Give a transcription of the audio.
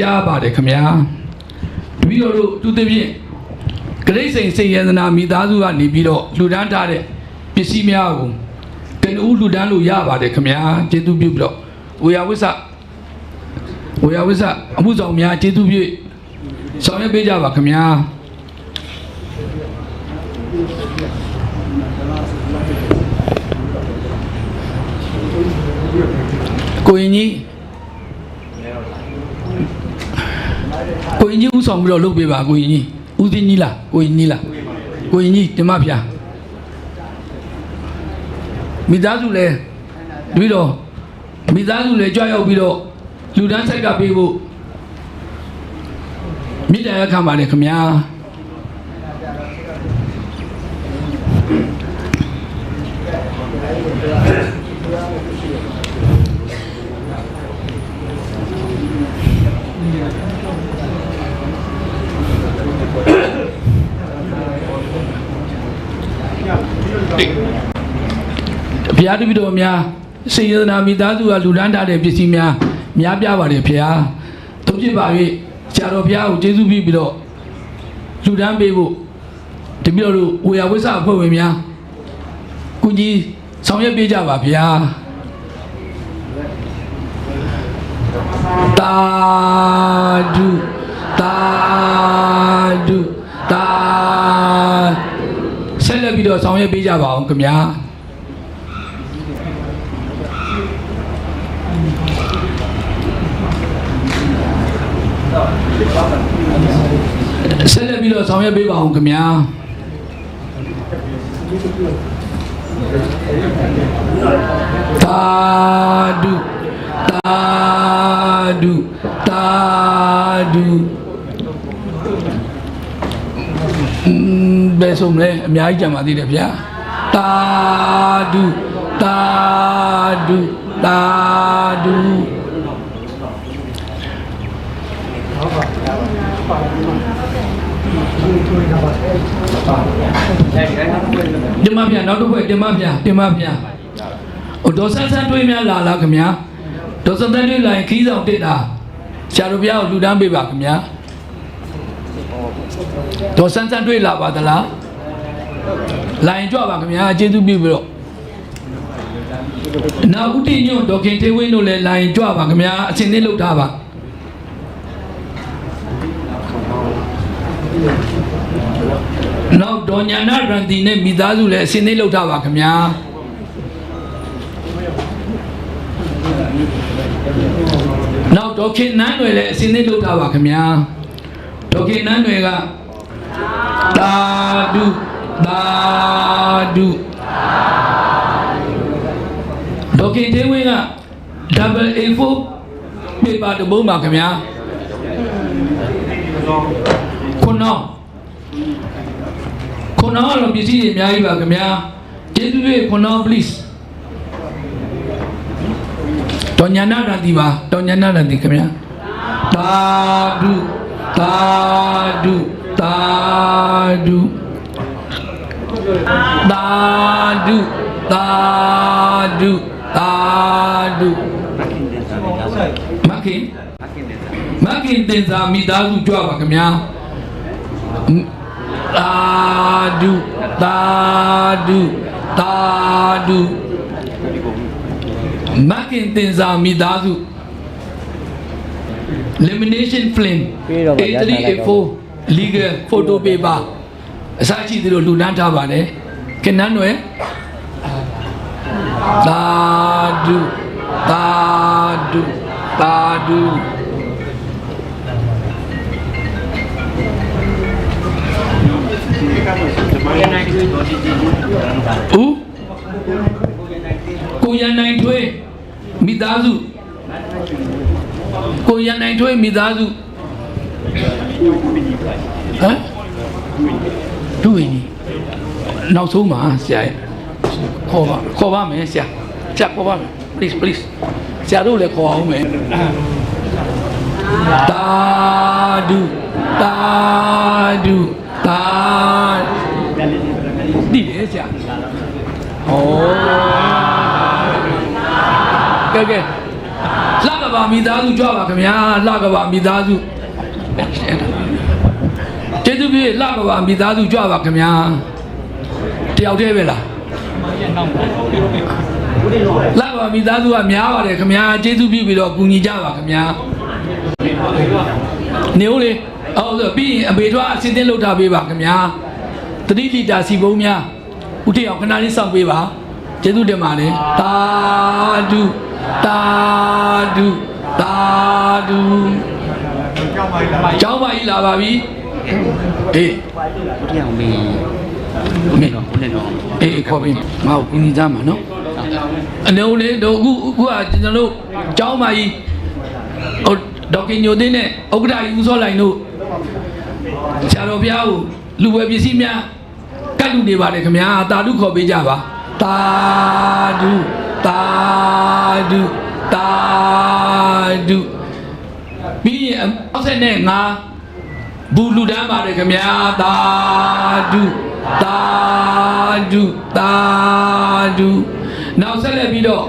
ကြားပါတယ်ခမညာတပည့်တော်တို့သူသဖြင့်ဂရိတ်စိန်စိတ်ယန္တနာမိသားစုကနေပြီးတော့လှူဒန်းထားတဲ့ပစ္စည်းများကိုကနဦးလှူဒန်းလို့ရပါတယ်ခမညာကျေးဇူးပြုပြီးတော့ဝေယဝိဆဝေယဝိဆအမှုဆောင်များကျေးဇူးပြုဆောင်ရွက်ပေးကြပါခမညာကိုရင်ကြီး ကိုရင်ကြီးဥဆောင်ပြီးတော့လုပ်ပေးပါကိုရင်ကြီးဦးသိကြီးလားကိုရင်ကြီးလားကိုရင်ကြီးဓမ္မဖျားမိသားစုလဲပြီးတော့မိသားစုလဲကြွရောက်ပြီးတော့လူဒန်းဆိုင်ကပေးဖို့မိတရားခံပါတယ်ခင်ဗျာ ဘုရားတပည့်တော်များစေယနာမိသားစုကလူဒန်းထားတဲ့ပစ္စည်းများများပြပါတယ်ဖေဟာသို့ဖြစ်ပါ၍ဆရာတော်ဘုရားကိုကျေးဇူးပြုပြီးတော့လူဒန်းပေးဖို့တပည့်တော်တို့ဝေယဝိဆအဖွဲ့ဝင်များကုကြီးဆောင်ရွက်ပေးကြပါဗျာတာဒုတာဒု တော့ဆောင်ရွက်ပေးကြပါအောင်ခင်ဗျာဆက်လက်ပြီးတော့ဆောင်ရွက်ပေးပါအောင်ခင်ဗျာသာဓုသာဓုသာဓုအ င်းဘယ်ဆုံးလဲအများကြီးကြံပါသေးတယ်ဗျာသာဓုသာဓုသာဓုတင်မဗျာနောက်တစ်ခွက်တင်မဗျာတင်မဗျာဟိုဒေါ်ဆန်းဆန်းတွေးများလာလားခင်ဗျာဒေါ်ဆန်းဆန်းတွေးလာရင်ခီးဆောင်တက်တာဆရာတို့ဘုရားကိုလူတန်းပေးပါခင်ဗျာ ဒေါ်ဆန်းဆန်းတွေးလာပါသလားလာရင်ကြွပါခင်ဗျာကျေးဇူးပြုပြီးတော့နောက်ဥတီညွန့်ဒေါ်ခင်သေးဝင်းတို့လည်းလာရင်ကြွပါခင်ဗျာအချိန်လေးလုပ်ထားပါနောက်ဒေါ်ညာနာရန်တီနဲ့မိသားစုလည်းအစဉ်သေးလုပ်ထားပါခင်ဗျာနောက်ဒေါ်ခင်နန်းတွေလည်းအစဉ်သေးလုပ်ထားပါခင်ဗျာ ဒေါ်ခင်နန်းတွေကတာဒုတာဒုဒေါ်ခင်သေးဝင်းက double A4 paper တစ်ပုံးပါခင်ဗျာခုနောက်ခုနကတော့ပစ္စည်းတွေအများကြီးပါခင်ဗျာကျေးဇူးတွေခုန please တော်ညာနာရန်တီပါတော်ညာနာရန်တီခင်ဗျာသာဓု သာဓုသာဓုသာဓုသာဓုသာဓုမခင်မခင်တင်စာမိသားစုကြွပါခင်ဗျာသာဓုသာဓုသာဓုမကင်တင်စာမိသားစု lamination film ပြီးတော့ပါရထားလိုက်တော့ A3A4 legal photo paper အစရှိသလိုလူတန်းထားပါတယ်ကနန်းွယ်သာဓုသာဓုသာဓုဦးကိုရန်နိုင်ထွေးမိသားစု ကိုရန်နိုင်ထွေးမိသားစုဟမ်ဒူဝင်ကြီးနောက်ဆုံးမှာဆရာရဲ့ခေါ်ပါခေါ်ပါမယ်ဆရာဆရာခေါ်ပါမယ် please please ဆရာတို့လည်းခေါ်အောင်မယ်တာဒုတာဒုတာတိတယ်ဆရာဩကဲကဲဆ လှကပါမိသားစုကြွပါခင်ဗျာလှကပါမိသားစုကျေးဇူးပြုလှကပါမိသားစုကြွပါခင်ဗျာတယောက်တည်းပဲလားလှကပါမိသားစုကများပါတယ်ခင်ဗျာကျေးဇူးပြုပြီးတော့ကူညီကြပါခင်ဗျာနေဦးလေအော်ဆိုပြီးရင်အမေတို့အစင်းသင်းလုပ်ထားပေးပါခင်ဗျာတတိလီတာစီပုံးများဦးထေအောင်ခဏလေးစောင့်ပေးပါကျေးဇူးတင်ပါတယ်တာဓုတာ ဓုတာဓုကျောင်းပါကြီးလာပါပြီအေးဘုရားမင်းဘုရားတော့ဘုရားတော့အေးအေးခေါ်ပြီးငါ့ကိုကူညီကြမှာနော်အလုံးလေးတို့အခုအခုကကျွန်တော်တို့ကျောင်းပါကြီးဟိုဒေါက်ကင်ညိုသိန်းနဲ့ဥက္ကဋ္ဌကြီးဦးစောလိုင်တို့ဆရာတော်ဘုရားကိုလူဝယ်ပစ္စည်းများကတ်လူနေပါတယ်ခင်ဗျာတာဓုခေါ်ပေးကြပါတာဓုတာဓု တာဓုပြီးရင်အောက်ဆက်နဲ့ငါဘူးလူတန်းပါတယ်ခင်ဗျာတာဓုတာဓုတာဓုနောက်ဆက်လက်ပြီးတော့